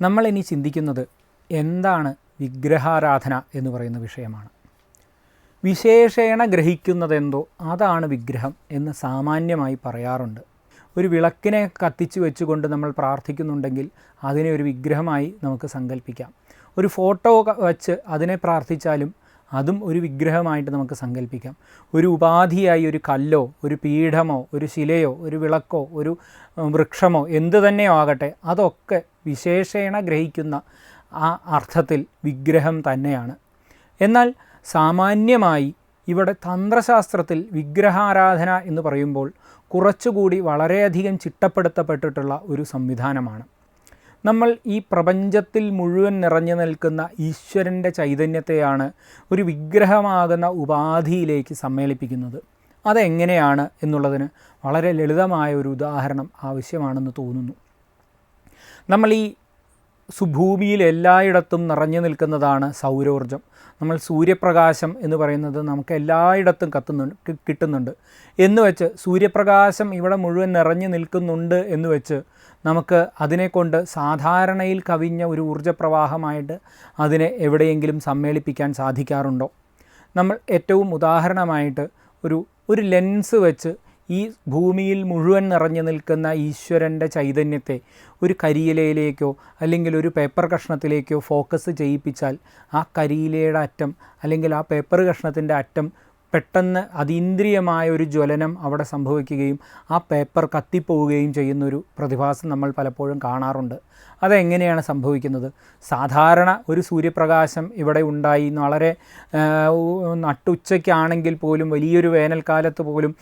നമ്മളിനി ചിന്തിക്കുന്നത് എന്താണ് വിഗ്രഹാരാധന എന്ന് പറയുന്ന വിഷയമാണ്. വിശേഷേണ ഗ്രഹിക്കുന്നതെന്തോ അതാണ് വിഗ്രഹം എന്ന് സാമാന്യമായി പറയാറുണ്ട്. ഒരു വിളക്കിനെ കത്തിച്ചു വെച്ചുകൊണ്ട് നമ്മൾ പ്രാർത്ഥിക്കുന്നുണ്ടെങ്കിൽ അതിനെ ഒരു വിഗ്രഹമായി നമുക്ക് സങ്കല്പിക്കാം ഒരു ഫോട്ടോ വച്ച് അതിനെ പ്രാർത്ഥിച്ചാലും അതും ഒരു വിഗ്രഹമായിട്ട് നമുക്ക് സങ്കല്പിക്കാം ഒരു ഉപാധിയായി ഒരു കല്ലോ ഒരു പീഠമോ ഒരു ശിലയോ ഒരു വിളക്കോ ഒരു വൃക്ഷമോ എന്തു തന്നെയോ ആകട്ടെ അതൊക്കെ വിശേഷേണ ഗ്രഹിക്കുന്ന ആ അർത്ഥത്തിൽ വിഗ്രഹം തന്നെയാണ്. എന്നാൽ സാമാന്യമായി ഇവിടെ തന്ത്രശാസ്ത്രത്തിൽ വിഗ്രഹാരാധന എന്ന് പറയുമ്പോൾ കുറച്ചുകൂടി വളരെയധികം ചിട്ടപ്പെടുത്തപ്പെട്ടിട്ടുള്ള ഒരു സംവിധാനമാണ്. നമ്മൾ ഈ പ്രപഞ്ചത്തിൽ മുഴുവൻ നിറഞ്ഞു നിൽക്കുന്ന ഈശ്വരന്റെ ചൈതന്യത്തെയാണ് ഒരു വിഗ്രഹമാകുന്ന ഉപാധിയിലേക്ക് സമ്മേളിപ്പിക്കുന്നത്. അതെങ്ങനെയാണ് എന്നുള്ളതിന് വളരെ ലളിതമായ ഒരു ഉദാഹരണം ആവശ്യമാണെന്ന് തോന്നുന്നു. നമ്മൾ ഈ സുഭൂമിയിൽ എല്ലായിടത്തും നിറഞ്ഞു നിൽക്കുന്നതാണ് സൗരോർജം. നമ്മൾ സൂര്യപ്രകാശം എന്ന് പറയുന്നത് നമുക്ക് എല്ലായിടത്തും കത്തുന്നുണ്ട് കിട്ടുന്നുണ്ട്. എന്ന് വെച്ച് സൂര്യപ്രകാശം ഇവിടെ മുഴുവൻ നിറഞ്ഞു നിൽക്കുന്നുണ്ട് എന്ന് വെച്ച് നമുക്ക് അതിനെക്കൊണ്ട് സാധാരണയിൽ കവിഞ്ഞ ഒരു ഊർജപ്രവാഹമായിട്ട് അതിനെ എവിടെയെങ്കിലും സമ്മേളിപ്പിക്കാൻ സാധിക്കാറുണ്ടോ? നമ്മൾ ഏറ്റവും ഉദാഹരണമായിട്ട് ഒരു ഒരു ലെൻസ് വെച്ച് ഈ ഭൂമിയിൽ മുഴുവൻ നിറഞ്ഞു നിൽക്കുന്ന ഈശ്വരന്റെ ചൈതന്യത്തെ ഒരു കരിയിലയിലേക്കോ അല്ലെങ്കിൽ ഒരു പേപ്പർ കഷ്ണത്തിലേക്കോ ഫോക്കസ് ചെയ്യിപ്പിച്ചാൽ ആ കരിയിലയുടെ അറ്റം അല്ലെങ്കിൽ ആ പേപ്പർ കഷ്ണത്തിന്റെ അറ്റം പെട്ടെന്ന് അതീന്ദ്രിയമായ ഒരു ജ്വലനം അവിടെ സംഭവിക്കുകയും ആ പേപ്പർ കത്തിപ്പോവുകയും ചെയ്യുന്നൊരു പ്രതിഭാസം നമ്മൾ പലപ്പോഴും കാണാറുണ്ട്. അതെങ്ങനെയാണ് സംഭവിക്കുന്നത്? സാധാരണ ഒരു സൂര്യപ്രകാശം ഇവിടെ ഉണ്ടായി. വളരെ നട്ടുച്ചയ്ക്കാണെങ്കിൽ പോലും വലിയൊരു വേനൽക്കാലത്ത് പോലും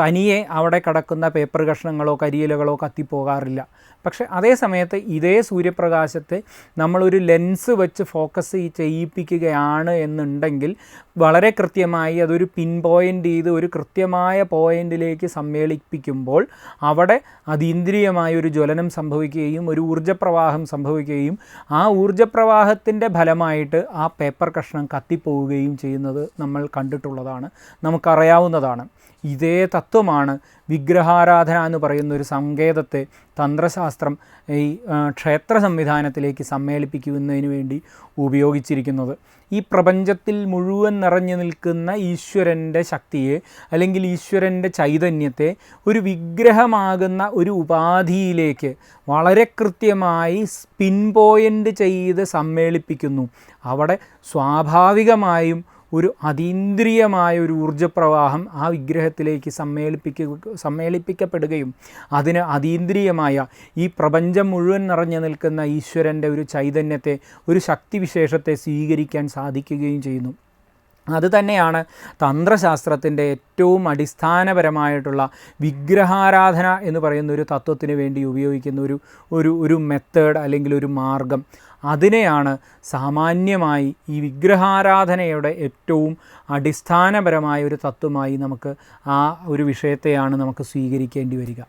തനിയെ അവിടെ കിടക്കുന്ന പേപ്പർ കഷ്ണങ്ങളോ കരിയിലകളോ കത്തിപ്പോകാറില്ല. പക്ഷെ അതേ സമയത്ത് ഇതേ സൂര്യപ്രകാശത്തെ നമ്മളൊരു ലെൻസ് വെച്ച് ഫോക്കസ് ചെയ്യിപ്പിക്കുകയാണ് എന്നുണ്ടെങ്കിൽ വളരെ കൃത്യമായി അതൊരു പിൻ പോയിന്റ് ചെയ്ത് ഒരു കൃത്യമായ പോയിന്റിലേക്ക് സമ്മേളിപ്പിക്കുമ്പോൾ അവിടെ അതീന്ദ്രിയമായ ഒരു ജ്വലനം സംഭവിക്കുകയും ഒരു ഊർജപ്രവാഹം സംഭവിക്കുകയും ആ ഊർജപ്രവാഹത്തിന്റെ ഫലമായിട്ട് ആ പേപ്പർ കഷ്ണം കത്തിപ്പോവുകയും ചെയ്യുന്നത് നമ്മൾ കണ്ടിട്ടുള്ളതാണ്. നമുക്കറിയാവുന്നതാണ്. ഇതേ തത്വമാണ് വിഗ്രഹാരാധന എന്ന് പറയുന്ന ഒരു സങ്കേതത്തെ തന്ത്രശാസ്ത്രം ഈ ക്ഷേത്ര സംവിധാനത്തിലേക്ക് സമ്മേളിപ്പിക്കുന്നതിന് വേണ്ടി ഉപയോഗിച്ചിരിക്കുന്നത്. ഈ പ്രപഞ്ചത്തിൽ മുഴുവൻ നിറഞ്ഞു നിൽക്കുന്ന ഈശ്വരന്റെ ശക്തിയെ അല്ലെങ്കിൽ ഈശ്വരന്റെ ചൈതന്യത്തെ ഒരു വിഗ്രഹമാകുന്ന ഒരു ഉപാധിയിലേക്ക് വളരെ കൃത്യമായി സ്പിൻ പോയിന്റ് ചെയ്ത് സമ്മേളിപ്പിക്കുന്നു. അവിടെ സ്വാഭാവികമായും ഒരു അതീന്ദ്രിയമായ ഒരു ഊർജപ്രവാഹം ആ വിഗ്രഹത്തിലേക്ക് സമ്മേളിപ്പിക്ക സമ്മേളിപ്പിക്കപ്പെടുകയും അതിന് അതീന്ദ്രിയമായ ഈ പ്രപഞ്ചം മുഴുവൻ നിറഞ്ഞു നിൽക്കുന്ന ഈശ്വരന്റെ ഒരു ചൈതന്യത്തെ ഒരു ശക്തിവിശേഷത്തെ സ്വീകരിക്കാൻ സാധിക്കുകയും ചെയ്യുന്നു. അത് തന്നെയാണ് തന്ത്രശാസ്ത്രത്തിന്റെ ഏറ്റവും അടിസ്ഥാനപരമായിട്ടുള്ള വിഗ്രഹാരാധന എന്ന് പറയുന്ന ഒരു തത്വത്തിന് വേണ്ടി ഉപയോഗിക്കുന്ന ഒരു ഒരു ഒരു മെത്തേഡ് അല്ലെങ്കിൽ ഒരു മാർഗം. അതിനെയാണ് സാമാന്യമായി ഈ വിഗ്രഹാരാധനയുടെ ഏറ്റവും അടിസ്ഥാനപരമായ ഒരു തത്വമായി നമുക്ക് ആ ഒരു വിഷയത്തെയാണ് നമുക്ക് സ്വീകരിക്കേണ്ടി വരിക.